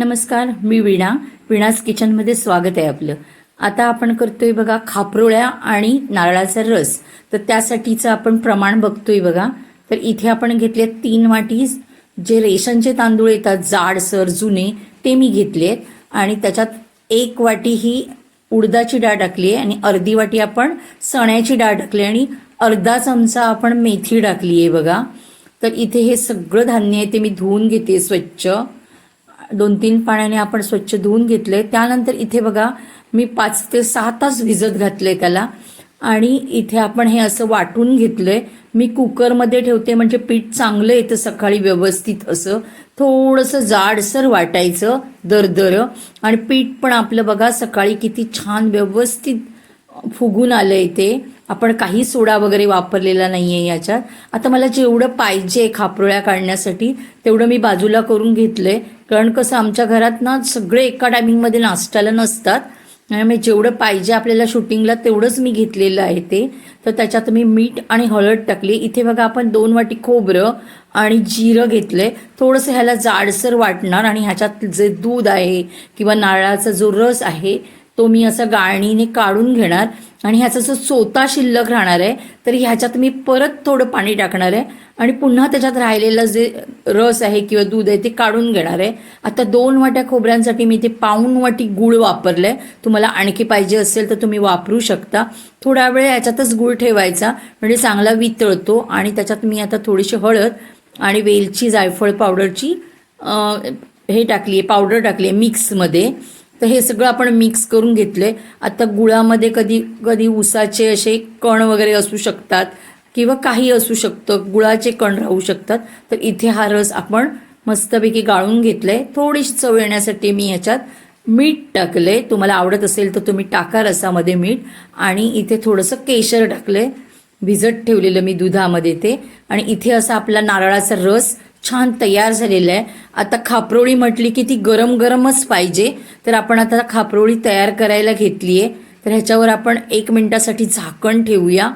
नमस्कार मी वीणा. वीणाज किचनमध्ये स्वागत आहे आपलं. आता आपण करतोय बघा खापरोळ्या आणि नारळाचा रस. तर त्यासाठीचं आपण प्रमाण बघतोय बघा. तर इथे आपण घेतले तीन वाटी जे रेशनचे तांदूळ येतात जाडसर जुने ते मी घेतले आणि त्याच्यात एक वाटी ही उडदाची डाळ टाकली आहे आणि अर्धी वाटी आपण चण्याची डाळ टाकली आणि अर्धा चमचा आपण मेथी टाकली आहे बघा. तर इथे हे सगळं धान्य आहे ते मी धुवून घेते स्वच्छ. दोन तीन पाण्याने आपण स्वच्छ धुवून घेतले. त्यानंतर इथे बघा मी पाच ते सहा तास भिजत घातले त्याला. आणि इथे आपण हे असं वाटून घेतलंय. मी कुकरमध्ये ठेवते म्हणजे पीठ चांगलं येतं सकाळी व्यवस्थित असं. थोडंसं जाडसर वाटायचं दरदर. आणि पीठ पण आपलं बघा सकाळी किती छान व्यवस्थित फुगून आलंय ते. आपण काही सोडा वगैरे वापरलेला नाही आहे याच्यात. आता मला जेवढं पाहिजे खापरोळ्या काढण्यासाठी तेवढं मी बाजूला करून घेतलंय. कारण कसं आमच्या घरात ना सगळे एका टायमिंगमध्ये नाश्त्याला नसतात. आणि मी जेवढं पाहिजे आपल्याला शूटिंगला तेवढंच मी घेतलेलं आहे ते. तर त्याच्यात मी मीठ आणि हळद टाकली. इथे बघा आपण दोन वाटी खोबरं आणि जिरं घेतलंय. थोडंसं ह्याला जाडसर वाटणार आणि ह्याच्यात जे दूध आहे किंवा नारळाचा जो रस आहे तो मी असं गाळणीने काढून घेणार आणि ह्याचा जो चोता शिल्लक राहणार आहे तर ह्याच्यात मी परत थोडं पाणी टाकणार आहे आणि पुन्हा त्याच्यात राहिलेलं जे रस आहे किंवा दूध आहे ते काढून घेणार आहे. आता दोन वाट्या खोबऱ्यांसाठी मी ते पाऊण वाटी गूळ आहे तुम्हाला आणखी पाहिजे असेल तर तुम्ही वापरू शकता. थोडा वेळ याच्यातच गूळ ठेवायचा म्हणजे चांगला वितळतो आणि त्याच्यात मी आता थोडीशी हळद आणि वेलची जायफळ पावडरची हे टाकली आहे पावडर टाकली आहे मिक्समध्ये. तर हे सगळं आपण मिक्स करून घेतलं. आहे आता गुळामध्ये कधी कधी उसाचे असे कण वगैरे असू शकतात किंवा काही असू शकतं गुळाचे कण राहू शकतात. तर इथे हा रस आपण मस्तपैकी गाळून घेतलं. आहे थोडीशी चव येण्यासाठी मी ह्याच्यात मीठ टाकलंय तुम्हाला आवडत असेल तर तुम्ही टाका रसामध्ये मीठ. आणि इथे थोडंसं केशर टाकलंय भिजत ठेवलेलं मी दुधामध्ये ते. आणि इथे असा आपला नारळाचा रस छान तयार झालेला आहे. आता खापरोळी म्हटली की ती गरम गरमच पाहिजे. तर आपण आता खापरोळी तयार करायला घेतली आहे. तर ह्याच्यावर आपण एक मिनटासाठी झाकण ठेवूया.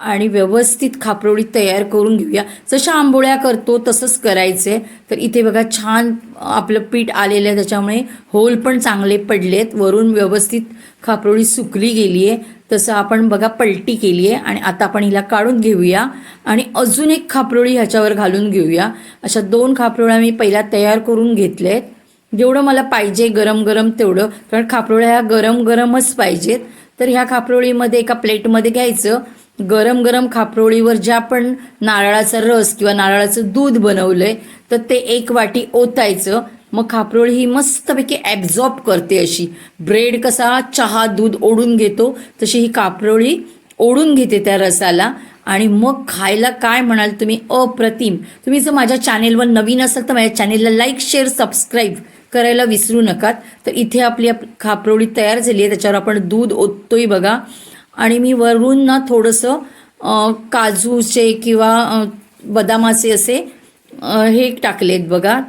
आणि व्यवस्थित खापरोळी तयार करून घेऊया. जशा आंबोळ्या करतो तसंच करायचंय. तर इथे बघा छान आपलं पीठ आलेलं आहे. त्याच्यामुळे होल पण चांगले पडलेत. वरून व्यवस्थित खापरोळी सुकली गेली आहे तसं आपण बघा पलटी केली आहे आणि आता आपण हिला काढून घेऊया आणि अजून एक खापरोळी ह्याच्यावर घालून घेऊया. अशा दोन खापरोळ्या मी पहिला तयार करून घेतल्या आहेत जेवढं मला पाहिजे गरम गरम तेवढं कारण खापरोळ्या ह्या गरम गरमच पाहिजेत. तर ह्या खापरोळीमध्ये एका प्लेटमध्ये घ्यायचं. गरम गरम खापरोळीवर ज्या आपण नारळाचा रस किंवा नारळाचं दूध बनवलंय तर ते एक वाटी ओतायचं. मग खापरोळी ही मस्तपैकी ॲब्झॉर्ब करते अशी. ब्रेड कसा चहा दूध ओढून घेतो तशी ही कापरोळी ओढून घेते त्या रसाला. आणि मग खायला काय म्हणाल तुम्ही? अप्रतिम. तुम्ही जर माझ्या चॅनेलवर नवीन असाल तर माझ्या चॅनेलला लाईक शेअर सबस्क्राईब करायला विसरू नकात. तर इथे आपली आप- खापरोळी तयार झाली आहे. त्याच्यावर आपण दूध ओततोय बघा. आणि मी वरून ना थोडंसं काजूचे किंवा बदामाचे असे हे हे टाकलेत बघा.